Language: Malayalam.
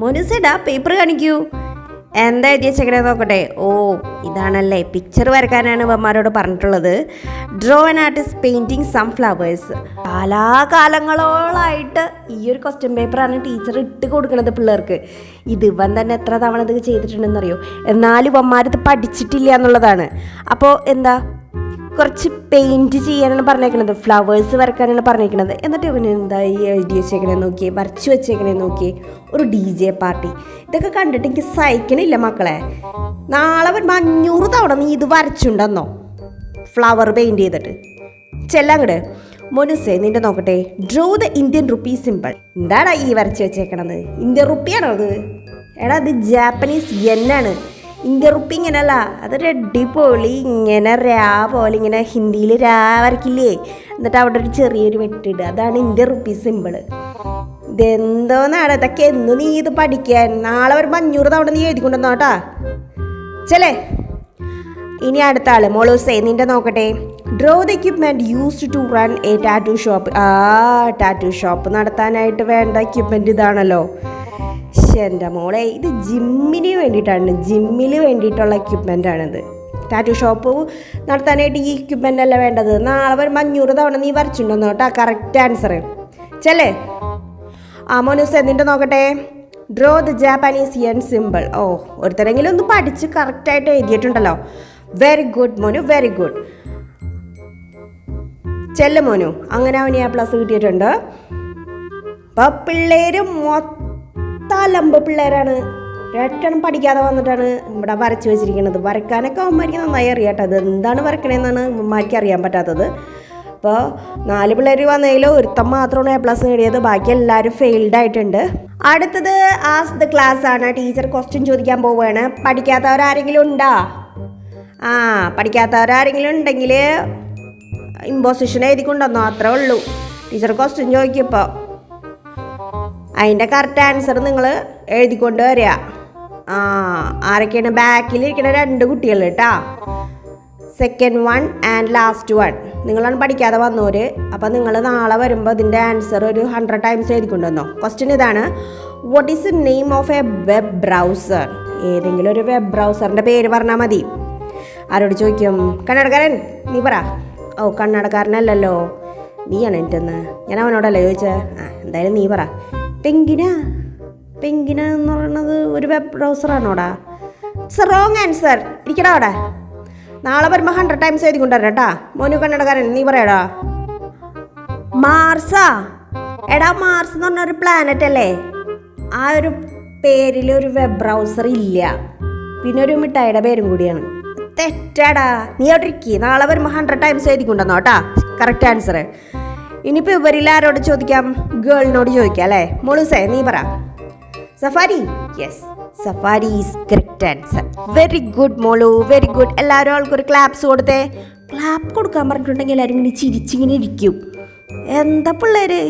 മോനുസേടാ പേപ്പർ കാണിക്കൂ. എന്താ എഴുതി വെച്ചേക്കണേ നോക്കട്ടെ. ഓ ഇതാണല്ലേ പിക്ചർ വരക്കാനാണ് ഇവന്മാരോട് പറഞ്ഞിട്ടുള്ളത്. Draw and artist painting some flowers കാലാകാലങ്ങളോളായിട്ട് ഈ ഒരു ക്വസ്റ്റ്യൻ പേപ്പറാണ് ടീച്ചർ ഇട്ട് കൊടുക്കുന്നത് പിള്ളേർക്ക്. ഇത് ഇവൻ തന്നെ എത്ര തവണ ഇത് ചെയ്തിട്ടുണ്ടെന്നറിയോ? എന്നാലും ഇവന്മാരിത് പഠിച്ചിട്ടില്ല എന്നുള്ളതാണ്. അപ്പോൾ എന്താ കുറച്ച് പെയിന്റ് ചെയ്യാനാണ് പറഞ്ഞേക്കണത്. ഫ്ലവേഴ്സ് വരക്കാനാണ് പറഞ്ഞേക്കണത്. എന്നിട്ട് ഇവന് എന്താ ഈ എഴുതി വെച്ചേക്കണേ നോക്കി വരച്ചു വെച്ചേക്കണേ നോക്കി ഒരു ഡി ജെ പാർട്ടി. ഇതൊക്കെ കണ്ടിട്ട് എനിക്ക് സഹിക്കണില്ല മക്കളെ. നാളെ വരുമ്പോൾ അഞ്ഞൂറ് തവണ നീ ഇത് വരച്ചുണ്ടെന്നോ? ഫ്ലവർ പെയിന്റ് ചെയ്തിട്ട്. ചെല്ലങ്ങട് മൊനുസേ നിന്റെ നോക്കട്ടെ. Draw the Indian rupee simple എന്താടാ ഈ വരച്ച് വെച്ചേക്കണത്? ഇന്ത്യൻ റുപ്പിയാണോ അത്? എടാ അത് ജാപ്പനീസ് യെന്നാണ് റുപ്പി ഇങ്ങനല്ല അതൊരു അടിപൊളി ഇങ്ങനെ രാ പോലെ ഇങ്ങനെ ഹിന്ദിയിൽ രാ വരക്കില്ലേ എന്നിട്ട് അവിടെ ഒരു ചെറിയൊരു വെട്ടിടുക. അതാണ് ഇന്ത്യ റുപ്പി സിമ്പിൾ. ഇതെന്തോന്നാണ്? ഇതൊക്കെ എന്ന് നീ ഇത് പഠിക്കാൻ നാളെ വരുമ്പോൾ അഞ്ഞൂറ് തവണ നീ എഴുതിക്കൊണ്ടുവന്നോ കേട്ടാ? ചെലേ ഇനി അടുത്ത ആൾ. മോളൂസേ നിന്റെ നോക്കട്ടെ. Draw the equipment used to run a tattoo shop ആ ടാറ്റു ഷോപ്പ് നടത്താനായിട്ട് വേണ്ട എക്യുപ്മെന്റ് ഇതാണല്ലോ. ശ്ശെ, എന്റെ മോളെ ഇത് ജിമ്മിന് വേണ്ടിയിട്ടാണ്. ജിമ്മിൽ വേണ്ടിയിട്ടുള്ള എക്യുപ്മെന്റ് ആണിത്. ടാറ്റു ഷോപ്പ് നടത്താനായിട്ട് ഈ എക്യുപ്മെന്റ് അല്ല വേണ്ടത്. നാളെ വരുമ്പോൾ അഞ്ഞൂറ് തവണ നീ വരച്ചിട്ടുണ്ടെന്ന് കേട്ടോ കറക്റ്റ് ആൻസർ ചെല്ലേ? ആ മോനൂസ് എന്നിട്ട് നോക്കട്ടെ. Draw the Japanese yen simple ഓ ഒരുത്തരെങ്കിലും ഒന്ന് പഠിച്ച് കറക്റ്റായിട്ട് എഴുതിയിട്ടുണ്ടല്ലോ. വെരി ഗുഡ് മോനു വെരി ഗുഡ് ചെല്ലു മോനു. അങ്ങനെ അവന് ആ പ്ലസ് കിട്ടിയിട്ടുണ്ട്. അപ്പൊ പിള്ളേര് മൊത്തലമ്പ് പിള്ളേരാണ്. ഒരെണ്ണം പഠിക്കാതെ വന്നിട്ടാണ് ഇവിടെ വരച്ച് വെച്ചിരിക്കുന്നത്. വരക്കാനൊക്കെ അവന്മാർക്ക് നന്നായി അറിയാട്ടോ. അത് എന്താണ് വരക്കണേന്നാണ് അമ്മമാർക്ക് അറിയാൻ പറ്റാത്തത്. അപ്പോൾ നാല് പിള്ളേർ വന്നതിൽ ഒരുത്തം മാത്രമാണ് എ പ്ലസ് നേടിയത്. ബാക്കി എല്ലാവരും ഫെയിൽഡ് ആയിട്ടുണ്ട്. അടുത്തത് ആസ് ദ ക്ലാസ് ആണ്. ടീച്ചർ ക്വസ്റ്റ്യൻ ചോദിക്കാൻ പോവുകയാണ്. പഠിക്കാത്തവരാരെങ്കിലും ഉണ്ടോ? ആ പഠിക്കാത്തവരാരെങ്കിലും ഉണ്ടെങ്കിൽ ഇമ്പോസിഷൻ എഴുതിക്കൊണ്ടുവന്നോ. അത്രേ ഉള്ളൂ. ടീച്ചർ ക്വസ്റ്റ്യൻ ചോദിക്കും ഇപ്പോൾ അതിന്റെ കറക്റ്റ് ആൻസർ നിങ്ങൾ എഴുതിക്കൊണ്ട് വരിക. ആ ആരൊക്കെയാണ്? ബാക്കിലിരിക്കുന്ന രണ്ട് കുട്ടികൾ കേട്ടാ second one and last one നിങ്ങളാണ് പഠിക്കാതെ വന്നവര്. അപ്പം നിങ്ങൾ നാളെ വരുമ്പോൾ ഇതിന്റെ ആൻസർ ഒരു ഹൺഡ്രഡ് ടൈംസ് എഴുതിക്കൊണ്ട് വന്നോ. ക്വസ്റ്റ്യൻ ഇതാണ്. What is the name of a web browser ഏതെങ്കിലും ഒരു വെബ് ബ്രൗസറിന്റെ പേര് പറഞ്ഞാൽ മതി. ആരോട് ചോദിക്കും? കണ്ണടക്കാരൻ നീ പറ. ഓ കണ്ണടക്കാരനല്ലല്ലോ നീയാണ് എനിറ്റെന്ന് ഞാൻ അവനോടല്ലേ ചോദിച്ചത് ആ എന്തായാലും നീ പറ. പെങ്കിന? പെങ്കിന എന്ന് പറയുന്നത് ഒരു വെബ് ബ്രൗസറാണോടാ ഇറ്റ്സ് റോങ് ആൻസർ ഇരിക്കടാ അവിടെ. നാളെ വരുമ്പോൾ ഹൺഡ്രഡ് ടൈംസ് എഴുതി കൊണ്ടുവരാം കേട്ടാ. മോനു കണ്ണടക്കാരൻ നീ പറയടാ. മാർസാ എടാ മാർസ് എന്ന് പറഞ്ഞ ഒരു പ്ലാനറ്റ് അല്ലേ? ആ ഒരു പേരിൽ ഒരു വെബ് ബ്രൗസർ ഇല്ല. പിന്നെ ഒരു മിഠായിയുടെ പേരും കൂടിയാണ്. തെറ്റാടാ. നീ അവിടെ ഇരിക്കി. നാളെ വരുമ്പോൾ ഹൺഡ്രഡ് ടൈംസ് എഴുതി കൊണ്ടുവന്നോ കേട്ടാ. കറക്റ്റ് ആൻസർ ഇനിയിപ്പോൾ ഇവരിൽ ആരോട് ചോദിക്കാം? ഗേളിനോട് ചോദിക്കാം അല്ലേ? മുളുസേ നീ പറ. Safari? Yes safari is correct answer very good മോളു വെരി ഗുഡ് എല്ലാവരും ആൾക്കൊരു ക്ലാപ്സ് കൊടുത്തേ. ക്ലാപ്പ് കൊടുക്കാൻ പറഞ്ഞിട്ടുണ്ടെങ്കിൽ എല്ലാവരും ഇങ്ങനെ ചിരിച്ചിങ്ങനെ ഇരിക്കും. എന്താ പിള്ളേര്?